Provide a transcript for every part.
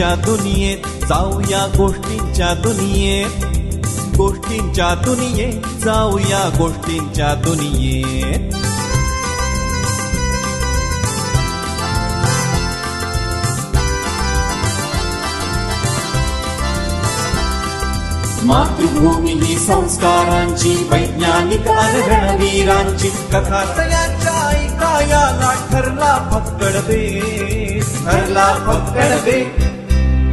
गोष्टींच्या दुनियेत जाऊया गोष्टींच्या दुनियेत. गोष्टींच्या दुनियेत जाऊया गोष्टींच्या दुनियेत. मातृभूमी ही संस्कारांची वैज्ञानिक रणवीरांची कथा तयाच्या ऐकायाला ठरला फक्कड दे ठरला फक्कड दे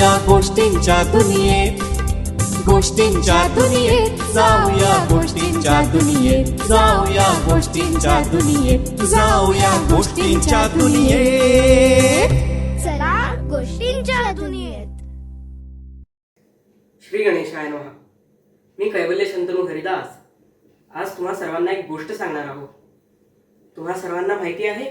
जाऊया गोष्टींच्या दुनियेत. गोष्टींच्या दुनियेत. जाऊया गोष्टींच्या दुनियेत. जाऊया गोष्टींच्या दुनियेत. जाऊया गोष्टींच्या दुनियेत. चला गोष्टींच्या दुनियेत. श्री गणेशाय नमः. मी कैवल्य शंतनू हरिदास. आज तुम्हा सर्वांना एक गोष्ट सांगणार आहोत. तुम्हा सर्वांना माहिती आहे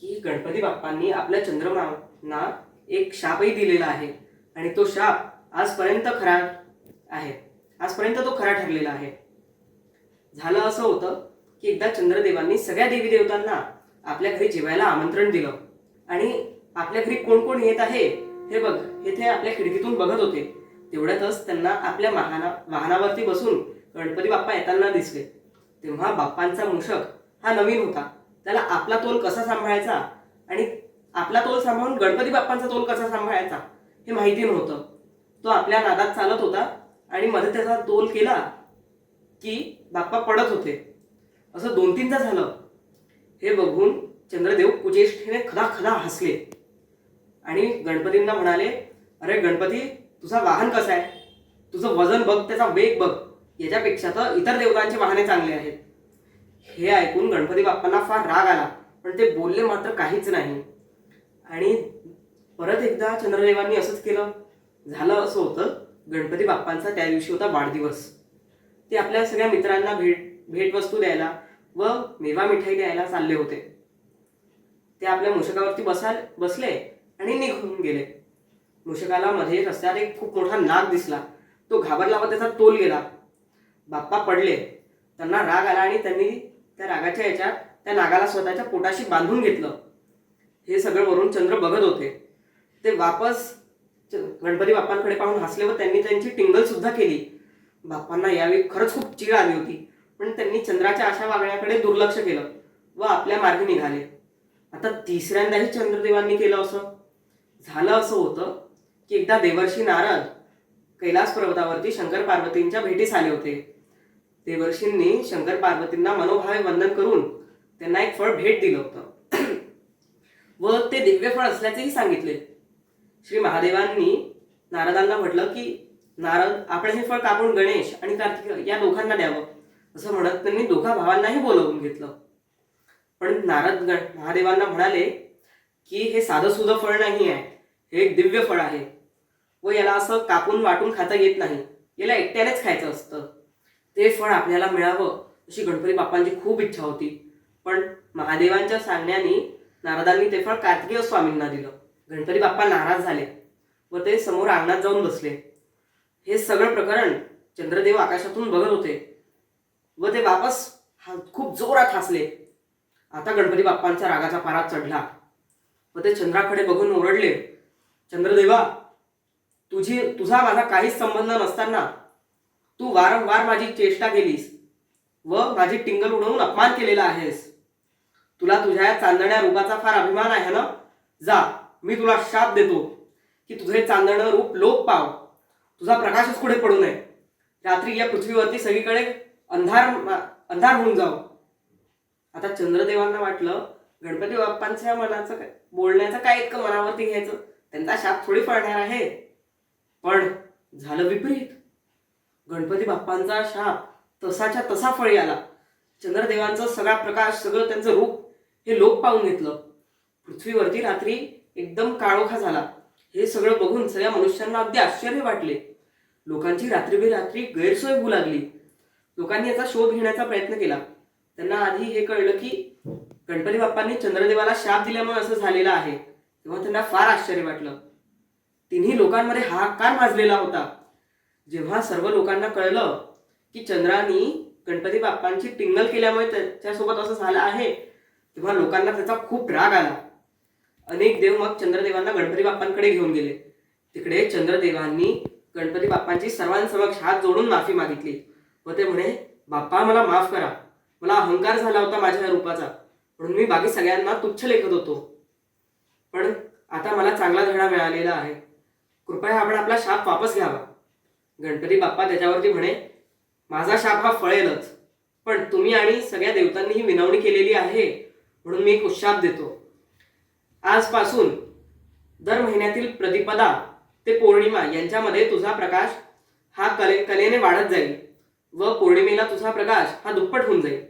की गणपती बाप्पांनी आपल्या चंद्रमाना एक शापही दिलेला आहे. आणि तो शाप आजपर्यंत खरा आहे. आजपर्यंत तो खरा ठरलेला आहे. झालं असं होतं की एकदा चंद्रदेवांनी सगळ्या देवी देवतांना आपल्या घरी जेवायला आमंत्रण दिलं. आणि आपल्या घरी कोण कोण येत आहे हे बघ हे ते आपल्या खिडकीतून बघत होते. तेवढ्यातच त्यांना आपल्या वाहना वाहनावरती बसून गणपती बाप्पा येताना दिसले. तेव्हा बाप्पांचा मूषक हा नवीन होता. त्याला आपला तोल कसा सांभाळायचा आणि आपला तोल सांभाळून गणपती बाप्पांचा तोल कसा सांभाळायचा? हे माहिती नव्हतं. तो आपल्या नादात चालत होता आणि मध्ये त्याचा तोल केला की बाप्पा पडत होते. असं दोन तीनदा झालं. हे बघून चंद्रदेव कुचेष्ठेने खदा खदा हसले. आणि गणपतींना म्हणाले अरे गणपती तुझा वाहन कसं आहे? तुझं वजन बघ त्याचा वेग बघ. याच्यापेक्षा तर इतर देवतांची वाहने चांगली आहेत. हे ऐकून गणपती बाप्पांना फार राग आला पण ते बोलले मात्र काहीच नाही. आणि परत एकदा चंद्रदेवांनी असंच केलं. झालं असं होतं. गणपती बाप्पांचा त्या दिवशी होता वाढदिवस. ते आपल्या सगळ्या मित्रांना भेट भेटवस्तू द्यायला व मेवा मिठाई द्यायला चालले होते. ते आपल्या मूषकावरती बसा बसले आणि निघून गेले. मूषकाला मध्ये रस्त्यात एक खूप मोठा नाग दिसला. तो घाबरला व त्याचा तोल गेला. बाप्पा पडले. त्यांना राग आला आणि त्यांनी त्या रागाच्या याच्यात त्या नागाला स्वतःच्या पोटाशी बांधून घेतलं. हे सगळं वरून चंद्र बघत होते. ते वापस च- गणपती बाप्पांकडे पाहून हसले व त्यांनी त्यांची टिंगल सुद्धा केली. बाप्पांना यावेळी खरंच खूप चीड आली होती. पण त्यांनी चंद्राच्या अशा वागण्याकडे दुर्लक्ष केलं व आपल्या मार्गी निघाले. आता तिसऱ्यांदाही चंद्रदेवांनी केलं असं? झालं असं होतं की एकदा देवर्षी नारद कैलास पर्वतावरती शंकर पार्वतींच्या भेटीस आले होते. देवर्षींनी शंकर पार्वतींना मनोभावे वंदन करून त्यांना एक फळ भेट दिलं होतं. व ते दिव्य फळ असल्याचेही सांगितले. श्री महादेवांनी नारदांना म्हटलं की नारद आपण हे फळ कापून गणेश आणि कार्तिक या दोघांना द्यावं. असं म्हणत त्यांनी दोघा भावांनाही बोलवून घेतलं. पण नारद गण महादेवांना म्हणाले की हे साधं सुधं फळ नाही आहे हे एक दिव्य फळ आहे व याला असं कापून वाटून खाता येत नाही याला एकट्यानेच खायचं असतं. ते फळ आपल्याला मिळावं अशी गणपती बाप्पांची खूप इच्छा होती. पण महादेवांच्या सांगण्याने नारदांनी ते फळ कार्तिकेय स्वामींना दिलं. गणपती बाप्पा नाराज झाले व ते समोर अंगणात जाऊन बसले. हे सगळं प्रकरण चंद्रदेव आकाशातून बघत होते व ते वापस हा- खूप जोरात हसले. आता गणपती बाप्पांचा रागाचा पारा चढला व ते चंद्राकडे बघून ओरडले चंद्रदेवा तुझी तुझा माझा काहीच संबंध नसताना तू वारंवार माझी चेष्टा केलीस व माझी टिंगल उडवून अपमान केलेला आहेस. तुला तुझ्या या चांदण्या रूपाचा फार अभिमान आहे ना? जा मी तुला शाप देतो की तुझे चांदणं रूप लोप पाव. तुझा प्रकाशच पुढे पडू नये. रात्री या पृथ्वीवरती सगळीकडे अंधार अंधार होऊन जाऊ आता चंद्रदेवांना वाटलं गणपती बाप्पांच्या मनाचं काय बोलण्याचं काय इतकं मनावरती घ्यायचं? त्यांचा शाप थोडी पडणार आहे. पण झालं विपरीत. गणपती बाप्पांचा शाप तसाच्या तसा फळी आला. चंद्रदेवांचा सगळा प्रकाश सगळं त्यांचं रूप हे लोक पाहून घेतलं. पृथ्वीवरती रात्री एकदम काळोखा झाला. हे सगळं बघून सगळ्या मनुष्यांना अगदी आश्चर्य वाटले. लोकांची रात्रीबेरात्री गैरसोय होऊ लागली. लोकांनी याचा शोध घेण्याचा प्रयत्न केला. त्यांना आधी हे कळलं की गणपती बाप्पांनी चंद्रदेवाला शाप दिल्यामुळे असं झालेलं आहे. तेव्हा त्यांना फार आश्चर्य वाटलं. तिन्ही लोकांमध्ये हाहाकार माजलेला होता. जेव्हा सर्व लोकांना कळलं की चंद्रानी गणपती बाप्पांची टिंगल केल्यामुळे त्याच्यासोबत असं झालं आहे तेव्हा लोकांना त्याचा खूप राग आला. अनेक देव मग चंद्रदेवांना गणपती बाप्पांकडे घेऊन गेले. तिकडे चंद्रदेवांनी गणपती बाप्पांची सर्वांसमक्ष हात जोडून माफी मागितली. व ते म्हणे बाप्पा मला माफ करा. मला अहंकार झाला होता माझ्या रूपाचा. म्हणून मी बाकी सगळ्यांना तुच्छ लेखत होतो. पण आता मला चांगला धडा मिळालेला आहे. कृपया आपण आपला शाप वापस घ्यावा. गणपती बाप्पा त्याच्यावरती म्हणे माझा शाप हा फळेलच. पण तुम्ही आणि सगळ्या देवतांनी ही विनवणी केलेली आहे. म्हणून मी एक उशाप देतो. आजपासून दर महिन्यातील प्रतिपदा ते पौर्णिमा यांच्यामध्ये तुझा प्रकाश हा कले कलेने वाढत जाईल व पौर्णिमेला तुझा प्रकाश हा दुप्पट होऊन जाईल.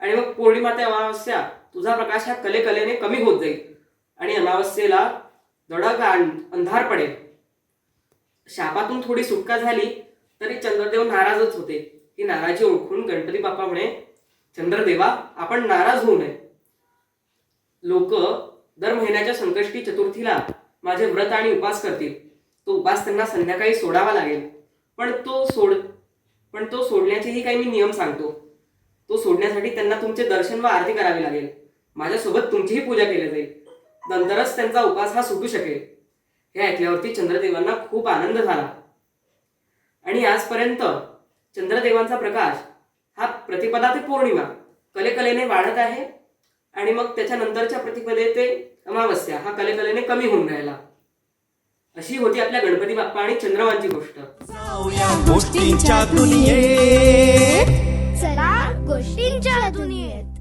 आणि मग पौर्णिमा ते अमावस्या तुझा प्रकाश हा कले कलेने कमी होत जाईल. आणि अमावस्येला दडक अंधार पडेल. शापातून थोडी सुटका झाली तरी चंद्रदेव नाराजच होते. ही नाराजी ओळखून गणपती बाप्पा म्हणे चंद्रदेवा आपण नाराज होऊ नये. लोक दर महिन्याच्या संकष्टी चतुर्थीला माझे व्रत आणि उपास करतील. तो उपास त्यांना संध्याकाळी सोडावा लागेल. पण तो सोड पण तो सोडण्याचेही काही मी नियम सांगतो. तो सोडण्यासाठी त्यांना तुमचे दर्शन व आरती करावी लागेल. माझ्यासोबत तुमचीही पूजा केली जाईल. नंतरच त्यांचा उपास हा सुटू शकेल. हे ऐकल्यावरती चंद्रदेवांना खूप आनंद झाला. आणि आजपर्यंत चंद्रदेवांचा प्रकाश हा प्रतिपदा ते पौर्णिमा कलेकलेने वाढत आहे. आणि मग त्याच्यानंतरच्या प्रतिपदे ते अमावस्या हा कलेकलेने कमी होऊन राहिला. अशी होती आपल्या गणपती बाप्पा आणि चंद्रमांची गोष्ट. गोष्टींच्या दुनियेत. चला गोष्टींच्या दुनियेत.